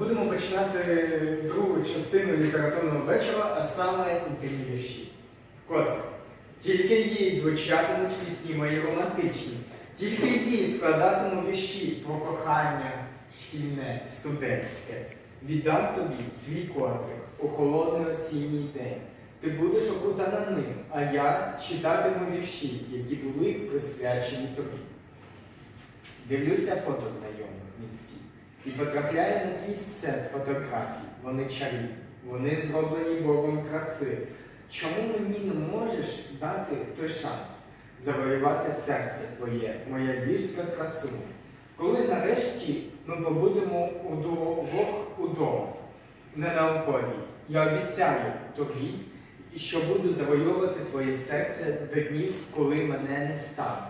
Будемо починати другу частину літературного вечора, а саме інтимні вірші. Коце. Тільки їй звучатимуть пісні мої романтичні, тільки їй складатиму вірші про кохання шкільне, студентське. Віддам тобі свій коцик у холодний осінній день. Ти будеш окутана ним, а я читатиму вірші, які були присвячені тобі. Дивлюся фото знайомих в інсті і потрапляю на твій сет фотографій. Вони чарівні, вони зроблені Богом краси. Чому мені не можеш дати той шанс завоювати серце твоє, моя львівська красуня? Коли нарешті ми побудемо удвох удома, не наукові, я обіцяю тобі, що буду завоювати твоє серце до днів, коли мене не стане.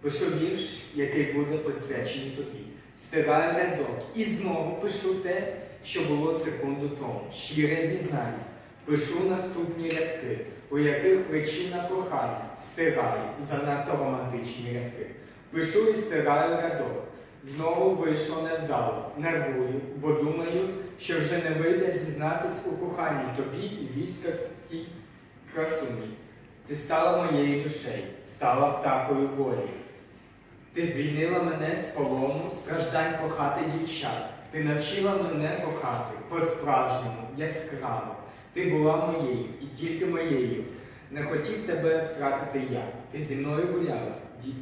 Пишу вірш, який буде присвячений тобі. Стираю рядок і знову пишу те, що було секунду тому. Щире зізнання. Пишу наступні рядки, у яких причина кохання. Стираю занадто романтичні рядки. Пишу і стираю рядок. Знову вийшло невдало. Нервую, бо думаю, що вже не вийде зізнатись у коханні тобі і львівській красуні. Ти стала моєю душею, стала птахою волі. Ти звільнила мене з полону, страждань кохати дівчат. Ти навчила мене кохати по-справжньому, яскраво. Ти була моєю і тільки моєю. Не хотів тебе втратити я. Ти зі мною гуляла,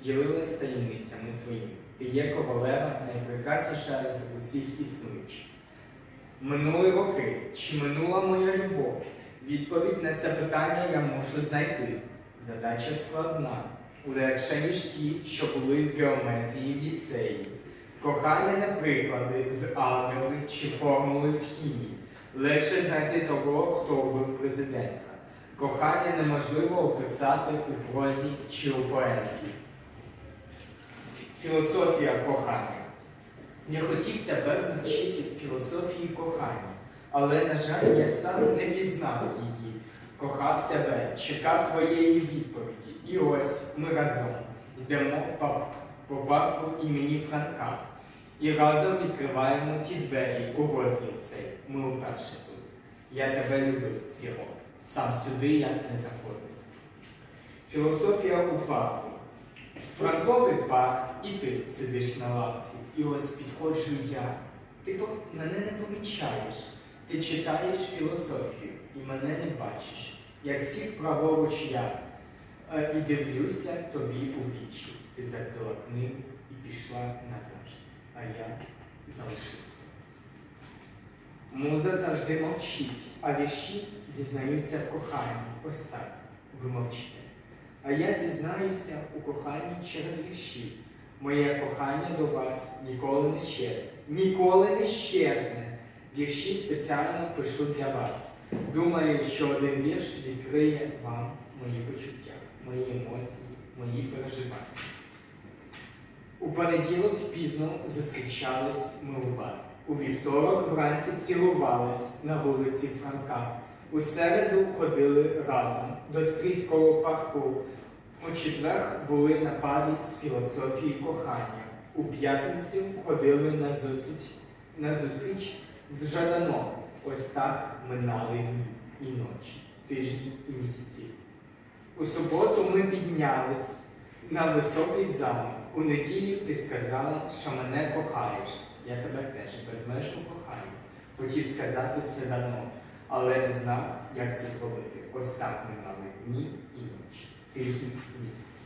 ділилась таємницями своїми. Ти є ковалева, найпрекрасніша з усіх існуючих. Минули роки, чи минула моя любов? Відповідь на це питання я мушу знайти. Задача складна, легша, ніж ті, що були з геометрії в ліцеї. Кохання на приклади з алгебри чи формули з хімії. Легше знайти того, хто був президента. Кохання неможливо описати у прозі чи у поезії. Філософія кохання. Я хотів тебе навчити філософії кохання, але, на жаль, я сам не пізнав її. Кохав тебе, чекав твоєї відповіді. І ось ми разом йдемо по, по парку імені Франка. І разом відкриваємо ті двері у розділ цей. Ми уперше тут. Я тебе любив, ці роки. Сам сюди я не заходив. Філософія у парку. Франковий парк, і ти сидиш на лавці, і ось підходжу я. Ти мене не помічаєш. Ти читаєш філософію і мене не бачиш. Як сів праворуч я і дивлюся тобі у вічі. Ти закрила книгу і пішла назавжди, а я залишився. Муза завжди мовчить, а вірші зізнаються в коханні. Ось так, ви мовчите. А я зізнаюся у коханні через вірші. Моє кохання до вас ніколи не щезне. Ніколи не щезне. Вірші спеціально пишу для вас. Думаю, що один вірш відкриє вам мої почуття, мої емоції, мої переживання. У понеділок пізно зустрічались ми у барі. У вівторок вранці цілувались на вулиці Франка. У середу ходили разом до стрійського парку. У четвер були на парі з філософії кохання. У п'ятницю ходили на зустріч, на зустріч з Жаданом. Ось так минали і ночі, тижні і місяці. У суботу ми піднялись на високий замок. У неділю ти сказала, що мене кохаєш. Я тебе теж безмежно кохаю. Хотів сказати це давно, але не знав, як це зробити. Ось так минали дні і ночі, тижні місяці.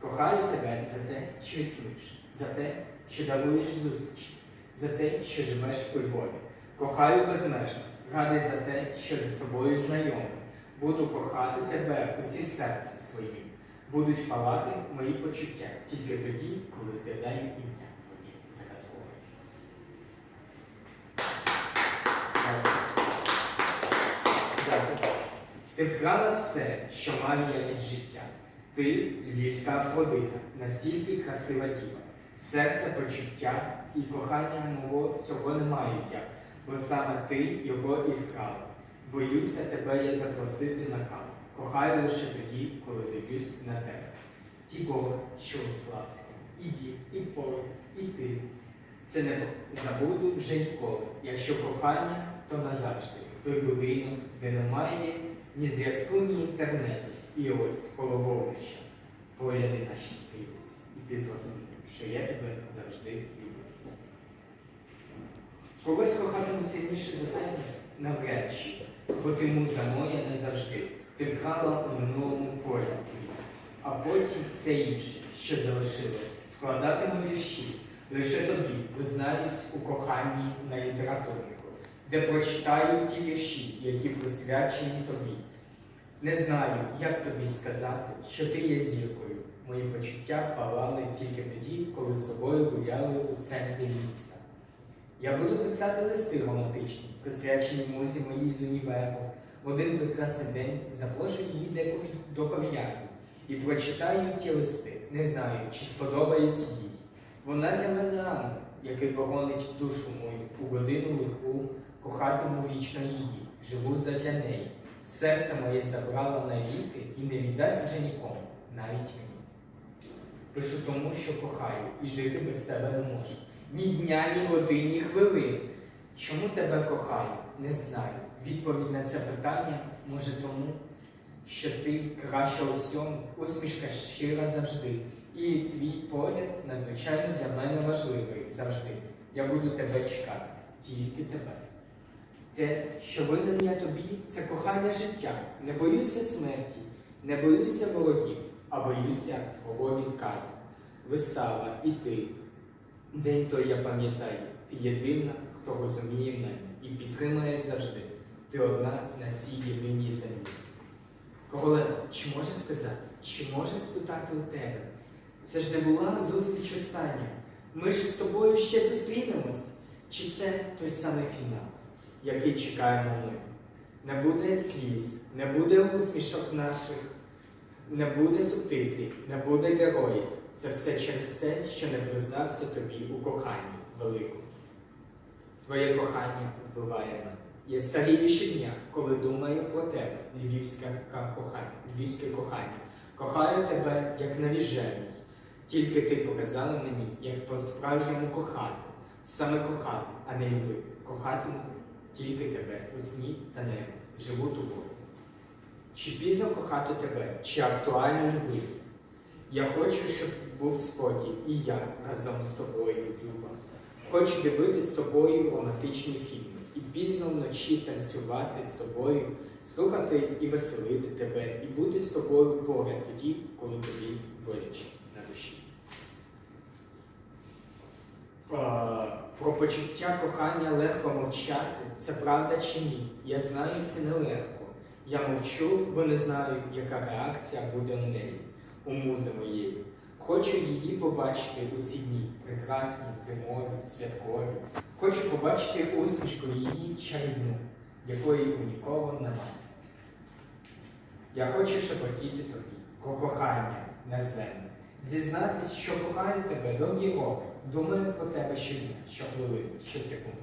Кохаю тебе за те, що існуєш, за те, що даруєш зустрічі, за те, що живеш у Львові. Кохаю безмежно, радий за те, що з тобою знайомий. Буду кохати тебе усім серцем своїм. Будуть палати мої почуття тільки тоді, коли згадаю ім'я твоє загадкове. Ти вкрала все, що мав я від життя. Ти львівська Афродита, настільки красива діва. Серце почуття і кохання мого цього не маю я, бо саме ти його і вкрала. Боюся тебе я запросити на каву. Кохаю лише тоді, коли дивлюсь на тебе. Ті Бог, що у Славському, і дід, і поле, і ти. Це не забуду вже ніколи. Якщо кохання, то назавжди. Той будинок, де немає ні зв'язку, ні інтернету. І ось коло вогнища. Погляди наші спілися. І ти зрозумів, що я тебе завжди люблю. Когось кохатиму сильніше за тебе навряд чи, бо ти муза моя не завжди. Ти вкрала у минулому поряд. А потім все інше, що залишилось, складатиму вірші. Лише тобі признаюсь у коханні на літературнику, де прочитаю ті вірші, які присвячені тобі. Не знаю, як тобі сказати, що ти є зіркою. Мої почуття палали тільки тоді, коли з тобою гуляли у центрі міста. Я буду писати листи романтичні, присвячені музі моїй з універу. В один прекрасний день запрошу її деко- до кав'ярні і прочитаю ті листи, не знаю, чи сподобаюсь їй. Вона для мене ангел, який погонить душу мою у годину лиху, кохатиму вічно її, живу задля неї. Серце моє забрала навіки і не віддасть вже нікому, навіть мені. Пишу тому, що кохаю, і жити без тебе не можу. Ні дня, ні годин, ні хвилин. Чому тебе кохаю? Не знаю. Відповідь на це питання може тому, що ти краща у всьому, усмішка щира завжди. І твій погляд надзвичайно для мене важливий завжди. Я буду тебе чекати, тільки тебе. Те, що винен я тобі, це кохання життя. Не боюся смерті, не боюся ворогів, а боюся твого відказу. Вистава і ти. День той я пам'ятаю, ти єдина, хто розуміє мене і підтримує завжди. Ти одна на цій єдиній землі. Королева, чи може сказати, чи може спитати у тебе? Це ж не була зустріч остання. Ми ж з тобою ще зустрінемось. Чи це той самий фінал, який чекаємо ми? Не буде сліз, не буде усмішок наших, не буде субтитрів, не буде героїв. Це все через те, що не признався тобі у коханні великому. Твоє кохання вбиває мене. Я старію щодня, коли думаю про тебе, львівське кохання, львівське кохання. Кохаю тебе, як навіжений. Тільки ти показала мені, як по-справжньому кохати. Саме кохати, а не любити. Кохатиму тільки тебе у сні та небі. Живу тобою. Чи пізно кохати тебе, чи актуально любити? Я хочу, щоб був спокій, і я разом з тобою, Люба. Хочу дивитися з тобою романтичні фільми і пізно вночі танцювати з тобою, слухати і веселити тебе, і бути з тобою поряд тоді, коли тобі боляче на душі. Про почуття кохання легко мовчати. Це правда чи ні? Я знаю, це нелегко. Я мовчу, бо не знаю, яка реакція буде у неї, у музи моєї. Хочу її побачити у ці дні, прекрасні, зимові, святкові. Хочу побачити усмішку її чарівну, якої у нікого немає. Я хочу шепотіти тобі про кохання на землю. Зізнатись, що кохаю тебе довгі роки, думаю про тебе щодня, щохвилини, щосекунди.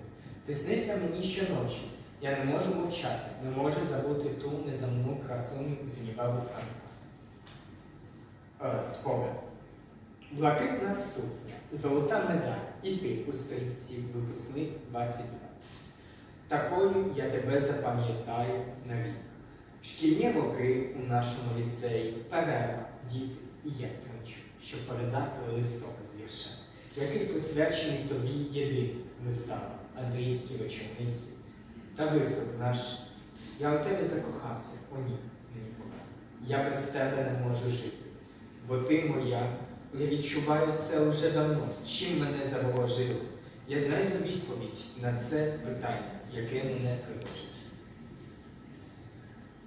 Ти снишся мені щоночі. Я не можу мовчати, не можу забути ту неземну красуню з універу Франка. Е, спогад. Блакитна сукня, золота медаль, і ти у сторінці випускник 2020. Такою я тебе запам'ятаю навік. Шкільні роки у нашому ліцеї, перерва, діти і я трончу, щоб передати листок з вірша, який присвячений тобі єдиним виставам Андріївській вечорниці. Та виступ наш. Я у тебе закохався, о ні, мені пора. Я без тебе не можу жити, бо ти моя. Я відчуваю це вже давно. Чим мене заворожили? Я знайду відповідь на це питання, яке мене тривожить.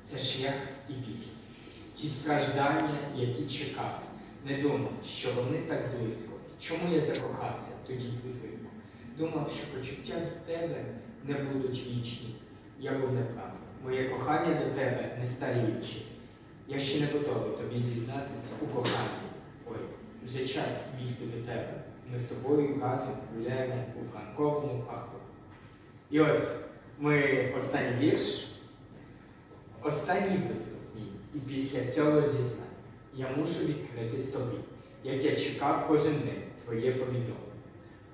Це шлях і біль. Ті страждання, які чекав, не думав, що вони так близько. Чому я закохався тоді узимку? Думав, що почуття до тебе не будуть вічні. Я був неправий. Моє кохання до тебе не старіюче. Я ще не готовий тобі зізнатися у коханні. Ой, вже час бігти до тебе. Ми з тобою разом гуляємо у франковому парку. І ось ми останній вірш, останній виступ мій. І після цього зізнань я мушу відкритись тобі, як я чекав кожен день твоє повідомлення.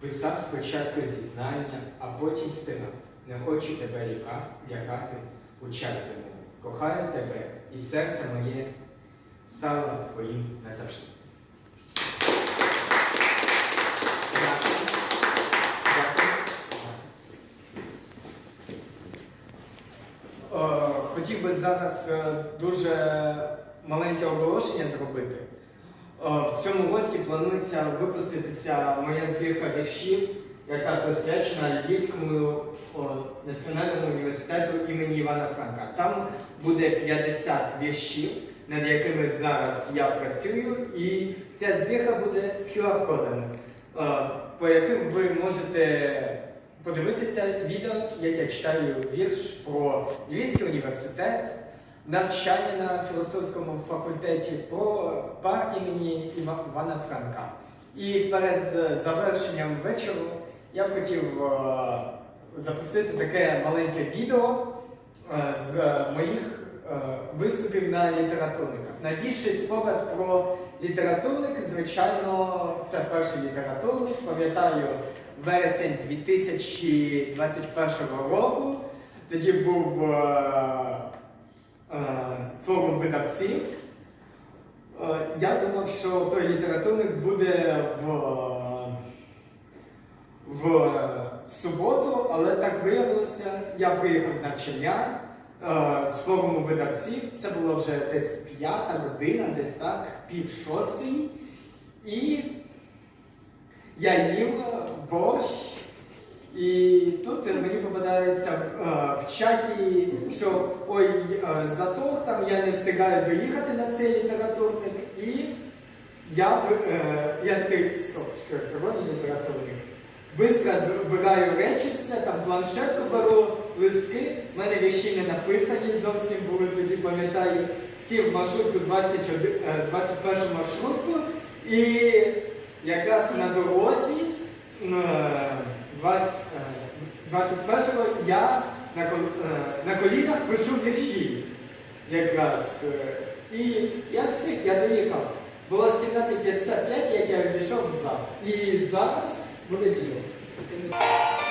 Писав спочатку зізнання, а потім стинав. Не хочу тебе ліка, лякати у час зимовий. Кохаю тебе, і серце моє стало твоїм назавжди. Е, Хотів би зараз е, дуже маленьке оголошення зробити. Е, В цьому році планується випуститися моя збірка віршів, яка присвячена Львівському національному університету імені Івана Франка. Там буде 50 віршів, над якими зараз я працюю, і ця збірка буде з QR-кодами, е, по яким ви можете подивитися відео, як я читаю вірш про Львівський університет, навчання на філософському факультеті, про парк імені Івана Франка. І перед е, завершенням вечору я б хотів е, запустити таке маленьке відео е, з моїх е, виступів на літературниках. Найбільший спогад про літературник, звичайно, це перший літературник. Пам'ятаю, вересень 2021 року. Тоді був форум видавців. Я думав, що той літературник буде в, в суботу, але так виявилося, я приїхав з навчання е, з форуму видавців. Це було вже десь п'ята година, десь так, пів шостої. І я їм борщ, і тут мені попадається е, в чаті, що ой, е, затор там я не встигаю доїхати на цей літературник. І я, е, я такий, стоп, що сьогодні літературник. Бистро збираю речі, все, там планшетку беру, листки. У мене вірші не написані зовсім були тоді, пам'ятаю, сів в маршрутку 21, е, 21 маршрутку і якраз на дорозі е, 20, е, 21-го я на, кол- е, на колінах пишу вірші. Якраз. е, І я встиг, я доїхав. Було 17.55, як я війшов в зал. І зараз буде відео. Obrigado.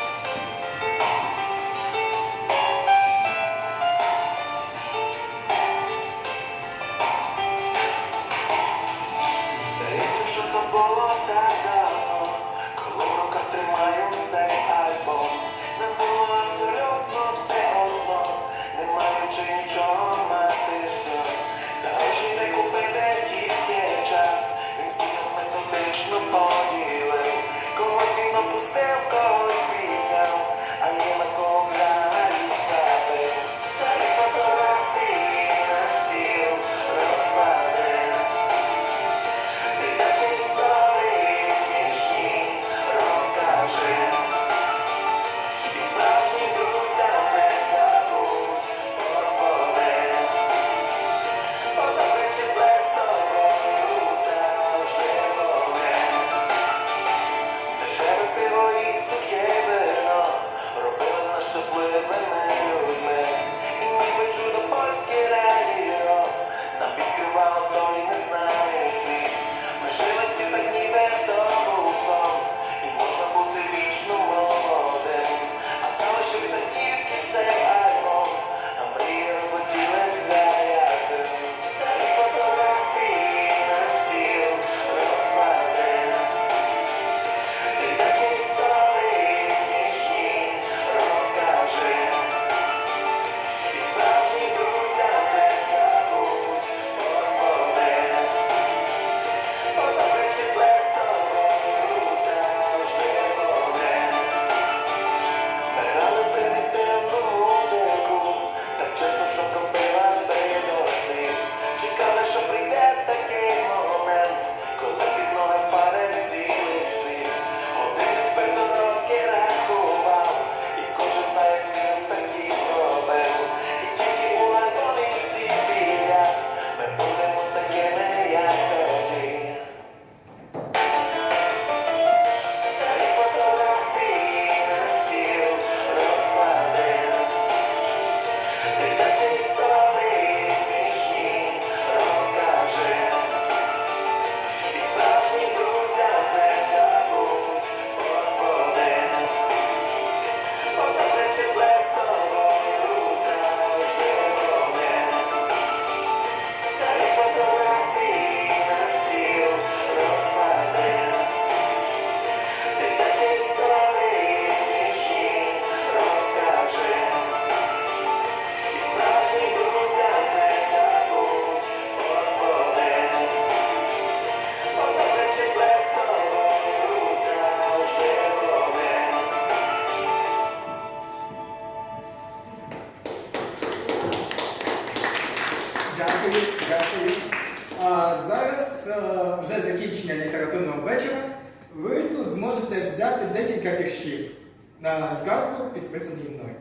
为什么不来？